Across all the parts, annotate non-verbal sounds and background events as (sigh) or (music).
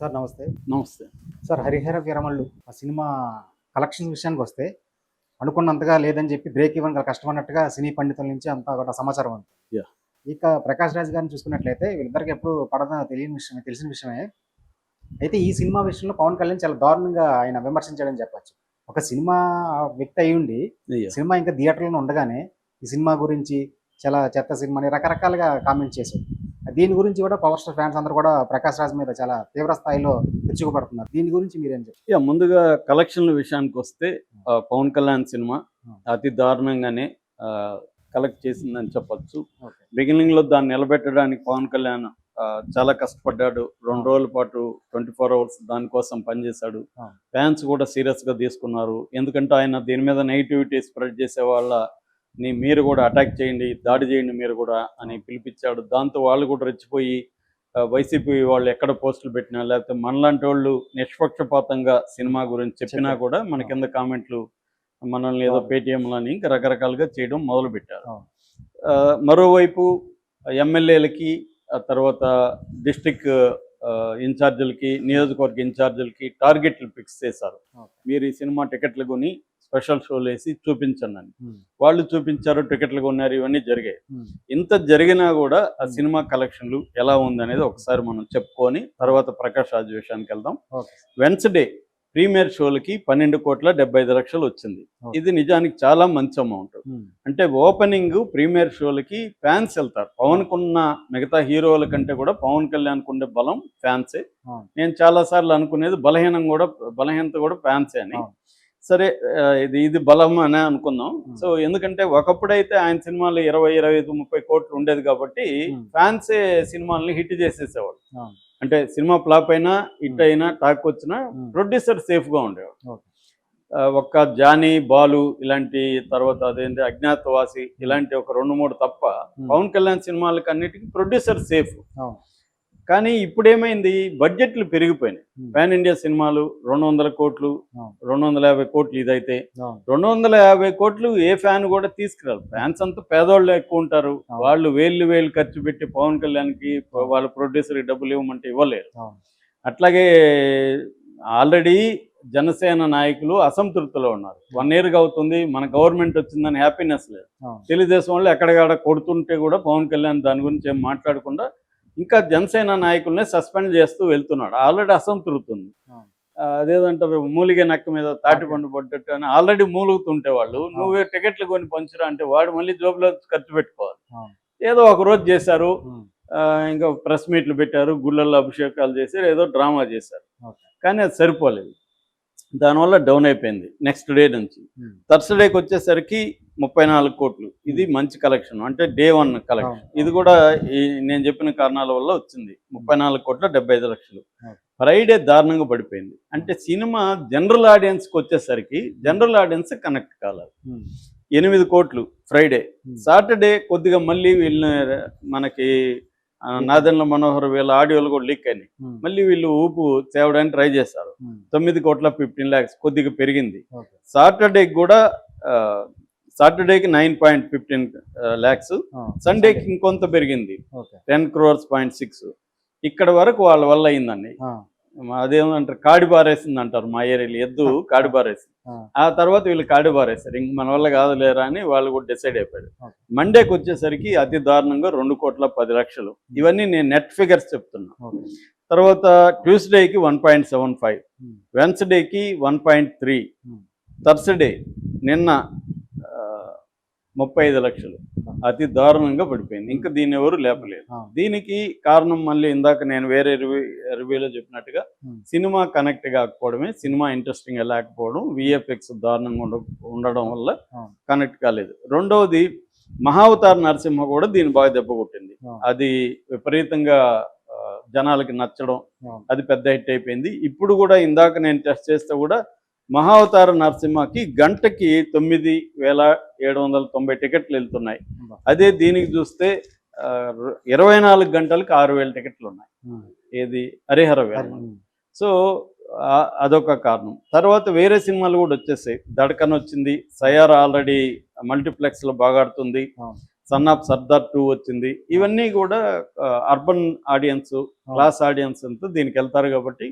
Sir నమస్తే. నమస్తే. Sir Harihara విరమళ్ళు ఆ సినిమా కలెక్షన్స్ విషయానికి వస్తే అనుకున్నంతగా లేదని చెప్పి బ్రేక్ ఇవ్వని గల కష్టమన్నట్టుగా సినీ పండితుల నుంచి అంతా కూడా సమాచారం ఉంది. ఇక ప్రకాష్ రాజ్ గారిని చూసుకున్నట్లయితే వీళ్ళిద్దరికి ఎప్పుడు పడదా తెలియని విషయమే తెలిసిన విషయమే. అయితే ఈ సినిమా విషయంలో పవన్ కళ్యాణ్ చాలా దారుణంగా ఆయన విమర్శించాడని చెప్పొచ్చు. ఒక సినిమా వ్యక్తి అయి ఉండి సినిమా ఇంకా థియేటర్లో ఉండగానే ఈ సినిమా గురించి చాలా చెత్త సినిమా అని రకరకాలుగా కామెంట్ చేశారు దీని గురించి కూడా పవర్ స్టార్ ఫ్యాన్స్ అందరూ కూడా ప్రకాష్ రాజ్ మీద చాలా తీవ్ర స్థాయిలో తెచ్చుకోబడుతున్నారు దీని గురించి మీరేం చెప్తారు ముందుగా కలెక్షన్ల విషయానికి వస్తే పవన్ కళ్యాణ్ సినిమా అతి దారుణంగానే కలెక్ట్ చేసిందని చెప్పొచ్చు. ఓకే. బిగినింగ్లో దాన్ని నిలబెట్టడానికి పవన్ కళ్యాణ్ చాలా కష్టపడ్డాడు. రెండు రోజుల పాటు ట్వంటీ ఫోర్ అవర్స్ దానికోసం పనిచేశాడు. ఫ్యాన్స్ కూడా సీరియస్గా తీసుకున్నారు. ఎందుకంటే ఆయన దీని మీద నెగిటివిటీ స్ప్రెడ్ చేసే వాళ్ళ ని మీరు కూడా అటాక్ చేయండి దాడి చేయండి మీరు కూడా అని పిలిపించాడు దాంతో వాళ్ళు కూడా రెచ్చిపోయి వైసీపీ వాళ్ళు ఎక్కడ పోస్టులు పెట్టినా లేకపోతే మనలాంటి వాళ్ళు నిష్పక్షపాతంగా సినిమా గురించి చెప్పినా. కూడా మన కింద కామెంట్లు మనల్ని ఏదో. పేటిఎంలని ఇంకా రకరకాలుగా చేయడం మొదలు పెట్టారు మరోవైపు ఎమ్మెల్యేలకి తర్వాత డిస్టిక్ ఇన్ఛార్జీలకి నియోజకవర్గ ఇన్ఛార్జీలకి టార్గెట్లు ఫిక్స్ చేశారు. మీరు ఈ సినిమా టికెట్లు కొని స్పెషల్ షోలు వేసి చూపించండి అని వాళ్ళు చూపించారు టికెట్లు కొన్నారు ఇవన్నీ జరిగాయి ఇంత జరిగినా కూడా ఆ. సినిమా కలెక్షన్లు ఎలా ఉందనేది ఒకసారి మనం చెప్పుకొని తర్వాత ప్రకాష్ రాజ్ విషయానికి వెళ్దాం. వెన్స్డే ప్రీమియర్ షోలకి పన్నెండు కోట్ల డెబ్బై ఐదు లక్షలు వచ్చింది. ఇది నిజానికి చాలా మంచి అమౌంట్ అంటే ఓపెనింగ్ ప్రీమియర్ షోలకి ఫ్యాన్స్ వెళ్తారు పవన్ కున్న మిగతా హీరోల కంటే కూడా పవన్ కళ్యాణ్ ఉండే బలం ఫ్యాన్సే. నేను చాలా సార్లు అనుకునేది బలహీనం కూడా బలహీనత కూడా ఫ్యాన్సే అని. సరే ఇది ఇది బలం అనే అనుకుందాం. సో ఎందుకంటే ఒకప్పుడైతే ఆయన సినిమాలు ఇరవై ఇరవై ఐదు ముప్పై కోట్లు ఉండేది కాబట్టి. ఫ్యాన్సే సినిమాల్ని హిట్ అవును. అంటే సినిమా ఫ్లాప్ అయినా హిట్. అయినా టాక్ వచ్చినా. ప్రొడ్యూసర్ సేఫ్గా ఉండేవాడు ఒక్క జానీ బాలు ఇలాంటి తర్వాత అదేంటి అజ్ఞాతవాసి ఇలాంటి ఒక రెండు మూడు తప్ప పవన్ కళ్యాణ్ సినిమాలకి అన్నిటికీ ప్రొడ్యూసర్ సేఫ్. కానీ ఇప్పుడు ఏమైంది బడ్జెట్లు పెరిగిపోయినాయి. పాన్ ఇండియా సినిమాలు రెండు వందల కోట్లు. రెండు వందల యాభై కోట్లు ఇదైతే. రెండు వందల యాభై కోట్లు ఏ ఫ్యాన్ కూడా తీసుకురారు ఫ్యాన్స్ అంతా పేదోళ్ళు ఎక్కువ ఉంటారు. వాళ్ళు వేలు వేలు ఖర్చు పెట్టి పవన్ కళ్యాణ్కి వాళ్ళ ప్రొడ్యూసర్కి డబ్బులు ఇవ్వమంటే ఇవ్వలేరు. అట్లాగే ఆల్రెడీ జనసేన నాయకులు అసంతృప్తిలో ఉన్నారు. వన్ ఇయర్గా అవుతుంది. మన గవర్నమెంట్ వచ్చిందని హ్యాపీనెస్ లేదు. తెలుగుదేశం వాళ్ళు ఎక్కడికాడ కొడుతుంటే కూడా పవన్ కళ్యాణ్ దాని గురించి ఏం మాట్లాడకుండా ఇంకా జనసేన నాయకుల్ని సస్పెండ్ చేస్తూ వెళ్తున్నాడు. ఆల్రెడీ అసంతృప్తి ఉంది అవును. ఆ, అదేదంటారు మూలిగే నక్క మీద తాటి పండు పడ్డట్టు అని ఆల్రెడీ మూలుగుతుంటే వాళ్ళు నువ్వే టికెట్లు కొని పంచురా అంటే వాడు మళ్ళీ జోబులో ఖర్చు పెట్టుకోవాలి. ఏదో ఒక రోజు చేశారు ఇంకా ప్రెస్ మీట్లు పెట్టారు గుళ్ళల్లో అభిషేకాలు చేశారు ఏదో డ్రామా చేశారు. కానీ అది సరిపోలేదు. దానివల్ల డౌన్ అయిపోయింది నెక్స్ట్ డే నుంచి. ఉమ్, థర్స్డేకి వచ్చేసరికి ముప్పై నాలుగు కోట్లు. ఇది మంచి కలెక్షన్ అంటే డే వన్ కలెక్షన్. ఇది కూడా ఈ నేను చెప్పిన కారణాల వల్ల వచ్చింది. ముప్పై నాలుగు కోట్ల డెబ్బై ఐదు లక్షలు. ఫ్రైడే దారుణంగా పడిపోయింది. అంటే సినిమా జనరల్ ఆడియన్స్కి వచ్చేసరికి జనరల్ ఆడియన్స్ కనెక్ట్ కాలేదు. ఎనిమిది కోట్లు ఫ్రైడే సాటర్డే కొద్దిగా మళ్ళీ వీళ్ళని మనకి నాదెండ్ల మనోహర్ వీళ్ళ ఆడియోలు కూడా లీక్ అయినాయి. ఉమ్, మళ్ళీ వీళ్ళు ఊపు తేవడానికి ట్రై చేశారు. ఉమ్, తొమ్మిది కోట్ల ఫిఫ్టీన్ ల్యాక్స్ కొద్దిగా పెరిగింది. సాటర్డేకి కూడా సాటర్డేకి నైన్ పాయింట్ ఫిఫ్టీన్ ల్యాక్స్. సండేకి ఇంకొంత పెరిగింది. Ten crores point six. ఇక్కడ వరకు వాళ్ళ వల్ల అయిందండి. అదేమంటారు కాడి బారేసింది అంటారు మా ఏరియాలో ఎద్దు కాడి బారేసింది ఆ, తర్వాత వీళ్ళు కాడి బారేశారు ఇంక మన వల్ల కాదు లేరా అని వాళ్ళు కూడా డిసైడ్ అయిపోయారు. మండేకి వచ్చేసరికి అతి దారుణంగా రెండు కోట్ల పది లక్షలు. ఇవన్నీ నేను నెట్ ఫిగర్స్ చెప్తున్నా. తర్వాత ట్యూస్డేకి వన్ పాయింట్ సెవెన్ ఫైవ్ వెన్స్డేకి వన్ పాయింట్ త్రీ థర్స్డే నిన్న ముప్పై ఐదు లక్షలు. అతి దారుణంగా పడిపోయింది. ఇంకా దీన్ని ఎవరు లేపలేదు. దీనికి కారణం మళ్ళీ ఇందాక నేను వేరే రివ్యూ రివ్యూలో చెప్పినట్టుగా సినిమా కనెక్ట్ కాకపోవడమే సినిమా ఇంట్రెస్టింగ్ లేకపోవడం విఎఫ్ఎక్స్ దారుణంగా ఉండ ఉండడం వల్ల కనెక్ట్ కాలేదు. రెండవది మహావతార్ నరసింహ కూడా దీన్ని బాగా దెబ్బ కొట్టింది. ఆ, అది విపరీతంగా జనాలకి నచ్చడం అది పెద్ద హిట్ అయిపోయింది. ఇప్పుడు కూడా ఇందాక నేను టెస్ట్ చేస్తే కూడా మహావతార నరసింహకి గంటకి తొమ్మిది వేల ఏడు వందల తొంభై టికెట్లు వెళ్తున్నాయి? అదే దీనికి చూస్తే ఇరవై నాలుగు గంటలకు ఆరు వేల టికెట్లు ఉన్నాయి. ఏది? హరిహర ఉమ్, సో అదొక కారణం. తర్వాత వేరే సినిమాలు కూడా వచ్చేసాయి. దడకన్ వచ్చింది. సయార్ ఆల్రెడీ మల్టీప్లెక్స్లో బాగా ఆడుతుంది. సన్ ఆఫ్ సర్దార్ టూ వచ్చింది. ఇవన్నీ కూడా అర్బన్ ఆడియన్స్ క్లాస్ ఆడియన్స్ అంతా దీనికి వెళ్తారు కాబట్టి.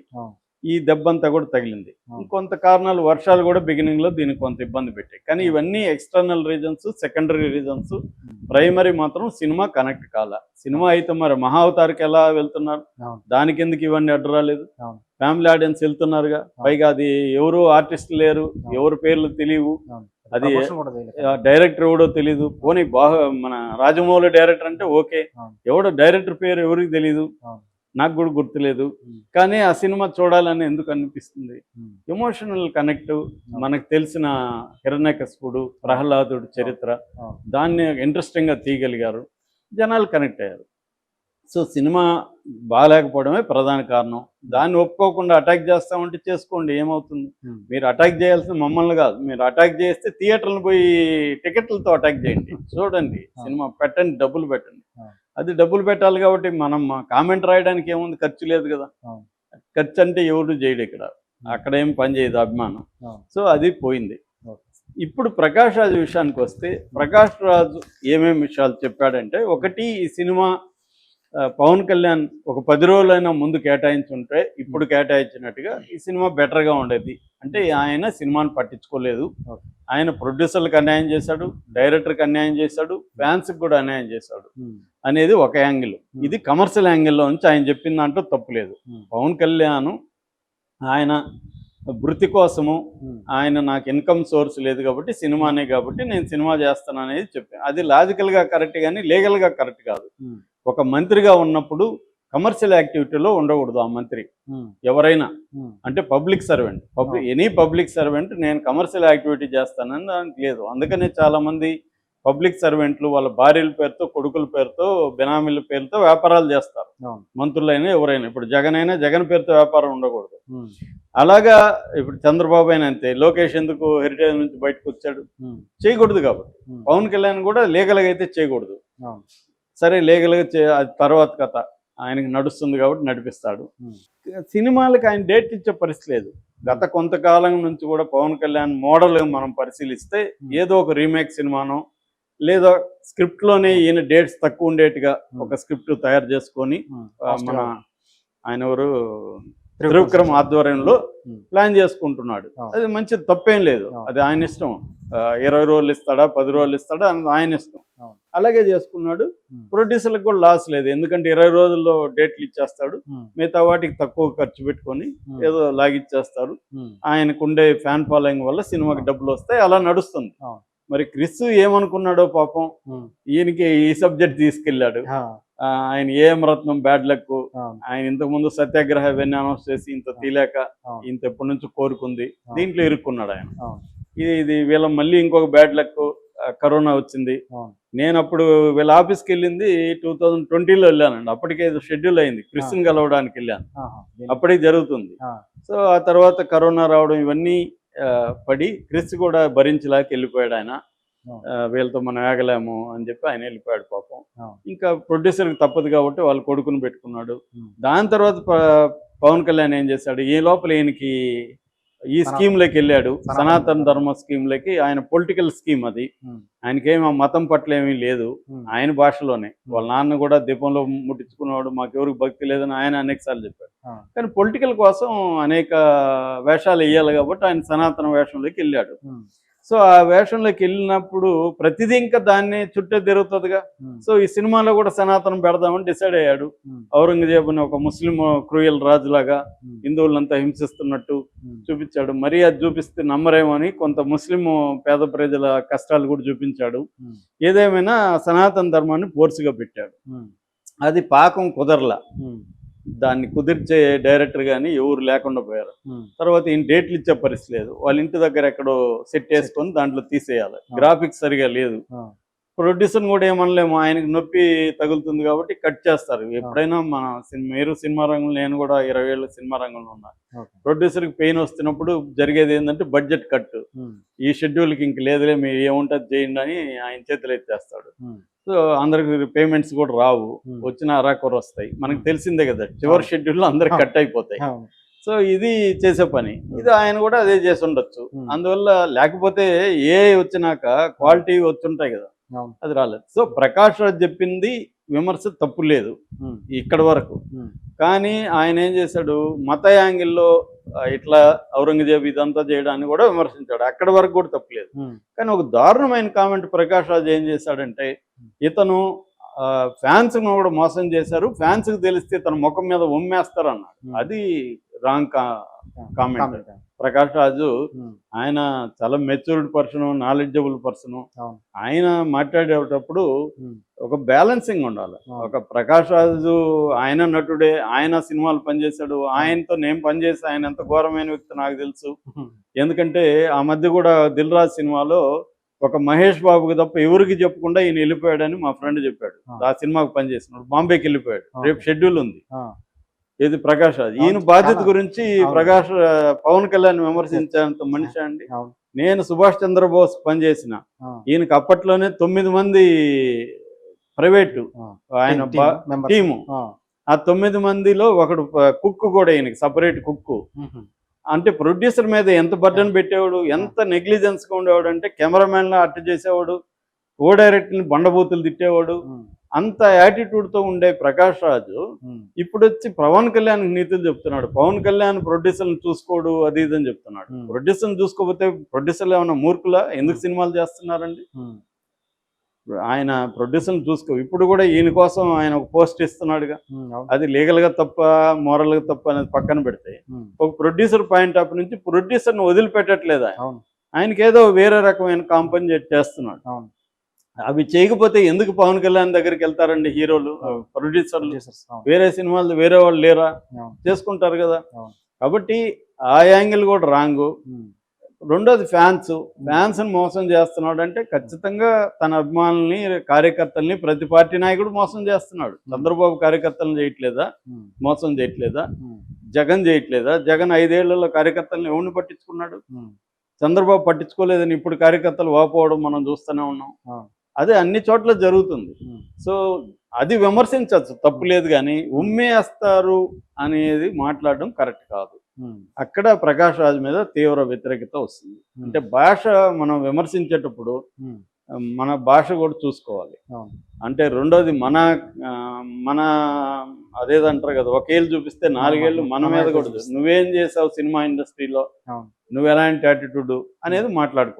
ఈ దెబ్బంతా కూడా తగిలింది. కొంత కారణాలు వర్షాలు కూడా బిగినింగ్లో దీనికి కొంత ఇబ్బంది పెట్టాయి కానీ ఇవన్నీ external reasons secondary reasons primary మాత్రం సినిమా కనెక్ట్ కాల సినిమా అయితే మరి మహావతారికి ఎలా వెళ్తున్నారు. దానికి ఎందుకు ఇవన్నీ అడ్డు రాలేదు. ఫ్యామిలీ ఆడియన్స్ వెళ్తున్నారుగా పైగా అది ఎవరు ఆర్టిస్ట్ లేరు. ఎవరు పేర్లు తెలియవు అది. డైరెక్టర్ ఎవడో తెలియదు పోనీ బాగా మన రాజమౌళి డైరెక్టర్ అంటే ఓకే. ఎవడో డైరెక్టర్ పేరు ఎవరికి తెలియదు అవును. నాకు కూడా గుర్తులేదు. కానీ ఆ సినిమా చూడాలని ఎందుకు అనిపిస్తుంది. ఎమోషనల్ కనెక్ట్ మనకు తెలిసిన హిరణ్యకశిపుడు ప్రహ్లాదుడు చరిత్ర. దాన్ని ఇంట్రెస్టింగ్గా తీయగలిగారు. జనాలు కనెక్ట్ అయ్యారు. సో సినిమా బాగాలేకపోవడమే ప్రధాన కారణం. దాన్ని ఒప్పుకోకుండా అటాక్ చేస్తామంటే చేసుకోండి ఏమవుతుంది. మీరు అటాక్ చేయాల్సిన మమ్మల్ని కాదు. మీరు అటాక్ చేస్తే థియేటర్లు పోయి టికెట్లతో అటాక్ చేయండి. (laughs) చూడండి సినిమా పెట్టండి డబ్బులు పెట్టండి. అది డబ్బులు పెట్టాలి కాబట్టి మనం కామెంట్ రాయడానికి ఏముంది? ఖర్చు లేదు కదా. ఖర్చు అంటే ఎవరు చేయడు ఇక్కడ. అక్కడ ఏం పని చేయదు అభిమానం. సో అది పోయింది. ఇప్పుడు ప్రకాష్ రాజు విషయానికి వస్తే ప్రకాష్ రాజు ఏమేమి విషయాలు చెప్పాడంటే ఒకటి ఈ సినిమా పవన్ కళ్యాణ్ ఒక పది రోజులైనా ముందు కేటాయించుంటే ఇప్పుడు కేటాయించినట్టుగా ఈ సినిమా బెటర్గా ఉండేది. అంటే ఆయన సినిమాని పట్టించుకోలేదు. ఆయన ప్రొడ్యూసర్లకు అన్యాయం చేశాడు డైరెక్టర్కి అన్యాయం చేశాడు ఫ్యాన్స్కి కూడా అన్యాయం చేశాడు ఉమ్. అనేది ఒక యాంగిల్ Hmm. ఇది కమర్షియల్ యాంగిల్లో నుంచి ఆయన చెప్పిన దాంట్లో తప్పులేదు Hmm. పవన్ కళ్యాణ్ ఆయన వృత్తి కోసము. ఆయన నాకు ఇన్కమ్ సోర్స్ లేదు కాబట్టి సినిమానే కాబట్టి నేను సినిమా చేస్తాను అనేది చెప్పాను అది లాజికల్గా కరెక్ట్ కానీ లీగల్గా కరెక్ట్ కాదు. ఒక మంత్రిగా ఉన్నప్పుడు కమర్షియల్ యాక్టివిటీలో ఉండకూడదు ఆ మంత్రి ఉమ్. ఎవరైనా ఉమ్. అంటే public servant public any public servant నేను కమర్షియల్ యాక్టివిటీ చేస్తానని దానికి లేదు అందుకనే చాలా మంది పబ్లిక్ సర్వెంట్లు వాళ్ళ భార్యల పేరుతో కొడుకుల పేరుతో బినామీల పేరుతో వ్యాపారాలు చేస్తారు. మంత్రులైనా ఎవరైనా ఇప్పుడు జగన్ అయినా జగన్ పేరుతో వ్యాపారం ఉండకూడదు ఉమ్. అలాగా ఇప్పుడు చంద్రబాబు అయినా అంతే లోకేష్ ఎందుకు హెరిటేజ్ నుంచి బయటకు వచ్చాడు. చేయకూడదు కాబట్టి. పవన్ కళ్యాణ్ కూడా లీగల్గా అయితే చేయకూడదు. సరే లీగల్గా చే అది తర్వాత కథ ఆయనకి నడుస్తుంది కాబట్టి నడిపిస్తాడు. సినిమాలకు ఆయన డేట్ ఇచ్చే పరిస్థితి లేదు. గత కొంతకాలం నుంచి కూడా పవన్ కళ్యాణ్ మోడల్ మనం పరిశీలిస్తే ఏదో ఒక రీమేక్ సినిమానో లేదా స్క్రిప్ట్లోనే ఈయన డేట్స్ తక్కువ ఉండేట్టుగా ఒక స్క్రిప్ట్ తయారు చేసుకొని మన ఆయన ఎవరు? త్రివిక్రమ్ ఆధ్వర్యంలో. ప్లాన్ చేసుకుంటున్నాడు. అది మంచి తప్పేం లేదు. అది ఆయన ఇష్టం ఇరవై రోజులు ఇస్తాడా పది రోజులు ఇస్తాడా అది ఆయన ఇష్టం. అలాగే చేసుకున్నాడు. ప్రొడ్యూసర్లకు కూడా లాస్ లేదు ఎందుకంటే ఇరవై రోజుల్లో డేట్లు ఇచ్చేస్తాడు. మిగతా వాటికి తక్కువ ఖర్చు పెట్టుకొని. ఏదో లాగిచ్చేస్తారు ఉమ్. ఆయనకు ఉండే ఫ్యాన్ ఫాలోయింగ్ వల్ల సినిమాకి డబ్బులు వస్తాయి అలా నడుస్తుంది. మరి క్రిస్ ఏమనుకున్నాడో పాపం. ఈయనకి ఈ సబ్జెక్ట్ తీసుకెళ్ళాడు ఆయన ఏం రత్నం బ్యాడ్ లక్. ఆయన ఇంతకు ముందు సత్యాగ్రహ ఇవన్నీ అనౌన్స్ చేసి ఇంత తీలేక. ఇంత ఎప్పటి నుంచి కోరుకుంది. దీంట్లో ఇరుక్కున్నాడు ఆయన. ఇది ఇది వీళ్ళ మళ్ళీ ఇంకొక బ్యాడ్ లక్ కరోనా వచ్చింది. నేను అప్పుడు వీళ్ళ ఆఫీస్కి వెళ్ళింది టూ థౌజండ్ ట్వంటీలో వెళ్ళానండి అప్పటికే షెడ్యూల్ అయింది క్రిస్టిన్ కలవడానికి వెళ్ళాను అప్పటికి జరుగుతుంది. సో ఆ తర్వాత కరోనా రావడం ఇవన్నీ పడి క్రిస్ కూడా భరించలేక వెళ్ళిపోయాడు ఆయన వీళ్ళతో మనం వేగలేము అని చెప్పి ఆయన వెళ్ళిపోయాడు పాపం. ఇంకా ప్రొడ్యూసర్కి తప్పదు కాబట్టి వాళ్ళు కొడుకుని పెట్టుకున్నాడు. దాని తర్వాత పవన్ కళ్యాణ్ ఏం చేశాడు ఈ లోపల ఈయనకి ఈ సనాతన- స్కీమ్లోకి వెళ్ళాడు సనాతన ధర్మ. ధర్మ స్కీమ్లోకి ఆయన పొలిటికల్ స్కీమ్ అది. ఆయనకేం ఆ మతం పట్ల ఏమీ లేదు. ఆయన భాషలోనే వాళ్ళ నాన్న కూడా దీపంలో ముట్టించుకున్నాడు మాకెవరికి భక్తి లేదని ఆయన అనేక సార్లు చెప్పాడు. కానీ పొలిటికల్ కోసం అనేక వేషాలు వేయాలి కాబట్టి ఆయన సనాతన వేషంలోకి వెళ్ళాడు. సో ఆ వేషంలోకి వెళ్ళినప్పుడు ప్రతిదీ ఇంకా దాన్ని చుట్టే తిరుగుతుందిగా ఉమ్. సో ఈ సినిమాలో కూడా సనాతనం పెడదామని డిసైడ్ అయ్యాడు ఉమ్. ఔరంగజేబుని ఒక ముస్లిం క్రూయల్ రాజులాగా ఉమ్. హిందువులంతా హింసిస్తున్నట్టు. చూపించాడు మరీ అది చూపిస్తే నమ్మరేమో అని కొంత ముస్లిం పేద ప్రజల కష్టాలు కూడా చూపించాడు. ఏదేమైనా సనాతన ధర్మాన్ని ఫోర్స్గా పెట్టాడు. అది పాకం కుదరలా. దాన్ని కుదిర్చే డైరెక్టర్ కానీ ఎవరు లేకుండా పోయారు. తర్వాత ఈయన డేట్లు ఇచ్చే పరిస్థితి లేదు. వాళ్ళ ఇంటి దగ్గర ఎక్కడో సెట్ చేసుకొని దాంట్లో తీసేయాలి. గ్రాఫిక్స్ సరిగా లేదు. ప్రొడ్యూసర్ కూడా ఏమనలేము. ఆయనకి నొప్పి తగులుతుంది కాబట్టి కట్ చేస్తారు. ఎప్పుడైనా మన సినిమా మీరు సినిమా రంగంలో నేను కూడా ఇరవై ఏళ్ళ సినిమా రంగంలో ఉన్నా. ప్రొడ్యూసర్కి పెయిన్ వస్తున్నప్పుడు జరిగేది ఏంటంటే బడ్జెట్ కట్. ఈ షెడ్యూల్కి ఇంక లేదులే మీరు ఏముంటుంది చేయండి అని ఆయన చేతులు ఎత్తేస్తాడు. సో అందరికి పేమెంట్స్ కూడా రావు. వచ్చిన అరాకొర వస్తాయి. మనకు తెలిసిందే కదా చివరి షెడ్యూల్లో అందరికి కట్ అయిపోతాయి. సో ఇది చేసే పని. ఇది ఆయన కూడా అదే చేసి ఉండొచ్చు. అందువల్ల లేకపోతే ఏ వచ్చినాక క్వాలిటీ వచ్చుంటాయి కదా. అది రాలేదు. సో ప్రకాష్ రాజ్ చెప్పింది విమర్శ తప్పు లేదు. ఇక్కడ వరకు. కానీ ఆయన ఏం చేశాడు మత యాంగిల్లో ఇట్లా ఔరంగజేబ్ ఇదంతా చేయడాన్ని కూడా విమర్శించాడు. అక్కడ వరకు కూడా తప్పులేదు. కానీ ఒక దారుణమైన కామెంట్ ప్రకాష్ రాజ్ ఏం చేశాడంటే ఇతను ఫ్యాన్స్ కూడా మోసం చేశారు. ఫ్యాన్స్కి తెలిస్తే తన ముఖం మీద ఉమ్మేస్తారు అన్నాడు. అది రాంగ్ comment. ప్రకాష్ రాజు ఆయన చాలా మెచ్యూర్డ్ పర్సన్ నాలెడ్జబుల్ పర్సన్. ఆయన మాట్లాడేటప్పుడు ఒక బ్యాలెన్సింగ్ ఉండాలి. ఒక ప్రకాష్ రాజు ఆయన నటుడే ఆయన సినిమాలు పనిచేశాడు ఆయనతో నేను పనిచేసి ఆయన ఎంత ఘోరమైన వ్యక్తి నాకు తెలుసు. ఎందుకంటే ఆ మధ్య కూడా దిల్ రాజు సినిమాలో ఒక మహేష్ బాబుకి తప్ప ఎవరికి చెప్పకుండా ఈయన వెళ్ళిపోయాడని మా ఫ్రెండ్ చెప్పాడు. ఆ. సినిమాకి పనిచేసినాడు బాంబేకి వెళ్ళిపోయాడు. రేపు షెడ్యూల్ ఉంది. ఇది ప్రకాష్ రాజ్? ఈయన బాధ్యత. గురించి. ప్రకాష్ పవన్ కళ్యాణ్ విమర్శించేంత మనిషి అండి. నేను సుభాష్ చంద్రబోస్ పనిచేసిన. ఈయనకి అప్పట్లోనే తొమ్మిది మంది ప్రైవేటు. ఆయన. టీము. ఆ, తొమ్మిది మందిలో ఒకడు కుక్కు కూడా ఈయనకి సపరేట్ ఉహు, అంటే ప్రొడ్యూసర్ మీద ఎంత బర్డన్ పెట్టేవాడు ఎంత నెగ్లిజెన్స్గా ఉండేవాడు అంటే కెమెరామెన్ లా అట్ట చేసేవాడు ఓ డైరెక్ట్ని బండబూతులు తిట్టేవాడు అంత యాటిట్యూడ్తో ఉండే ప్రకాష్ రాజు ఇప్పుడు వచ్చి పవన్ కళ్యాణ్ నీతులు చెప్తున్నాడు. పవన్ కళ్యాణ్ ప్రొడ్యూసర్ చూసుకోడు అది ఇది అని చెప్తున్నాడు. ప్రొడ్యూసర్ చూసుకోకపోతే ప్రొడ్యూసర్లు ఏమైనా మూర్ఖులా? ఎందుకు సినిమాలు చేస్తున్నారండి? ఆయన ప్రొడ్యూసర్ చూసుకో. ఇప్పుడు కూడా ఈయన కోసం ఆయన ఒక పోస్ట్ ఇస్తున్నాడుగా. అది లీగల్గా తప్ప మోరల్గా తప్ప అనేది పక్కన పెడితే ఒక ప్రొడ్యూసర్ పాయింట్ ఆఫ్ నుంచి ప్రొడ్యూసర్ని వదిలిపెట్టట్లేదు ఆయన. అవును. ఆయనకి ఏదో వేరే రకమైన కాంపన్సేట్ చేస్తున్నాడు. అవి చేయకపోతే ఎందుకు పవన్ కళ్యాణ్ దగ్గరికి వెళ్తారండి హీరోలు. ప్రొడ్యూసర్లు? వేరే సినిమాలు వేరే వాళ్ళు లేరా. చేసుకుంటారు కదా. కాబట్టి ఆ యాంగిల్ కూడా రాంగ్. రెండోది ఫ్యాన్స్. ఫ్యాన్స్ని మోసం చేస్తున్నాడు అంటే ఖచ్చితంగా తన అభిమానుల్ని కార్యకర్తల్ని ప్రతి పార్టీ నాయకుడు మోసం చేస్తున్నాడు. చంద్రబాబు కార్యకర్తలను చేయట్లేదా? మోసం చేయట్లేదా? జగన్ చేయట్లేదా? జగన్ ఐదేళ్ళలో కార్యకర్తలను ఎవరిని పట్టించుకున్నాడు? చంద్రబాబు పట్టించుకోలేదని ఇప్పుడు కార్యకర్తలు వాపోవడం మనం చూస్తూనే ఉన్నాం. అదే అన్ని చోట్ల జరుగుతుంది. సో అది విమర్శించవచ్చు తప్పు లేదు కానీ ఉమ్మేస్తారు అనేది మాట్లాడడం కరెక్ట్ కాదు. అక్కడ ప్రకాష్ రాజ్ మీద తీవ్ర వ్యతిరేకత వస్తుంది. అంటే భాష మనం విమర్శించేటప్పుడు మన భాష కూడా చూసుకోవాలి. అంటే రెండోది మన మన అదేదంటారు కదా ఒకేళ్ళు చూపిస్తే నాలుగేళ్ళు మన మీద కూడా. నువ్వేం చేసావు సినిమా ఇండస్ట్రీలో? నువ్వు ఎలాంటి యాటిట్యూడ్? అనేది మాట్లాడుకో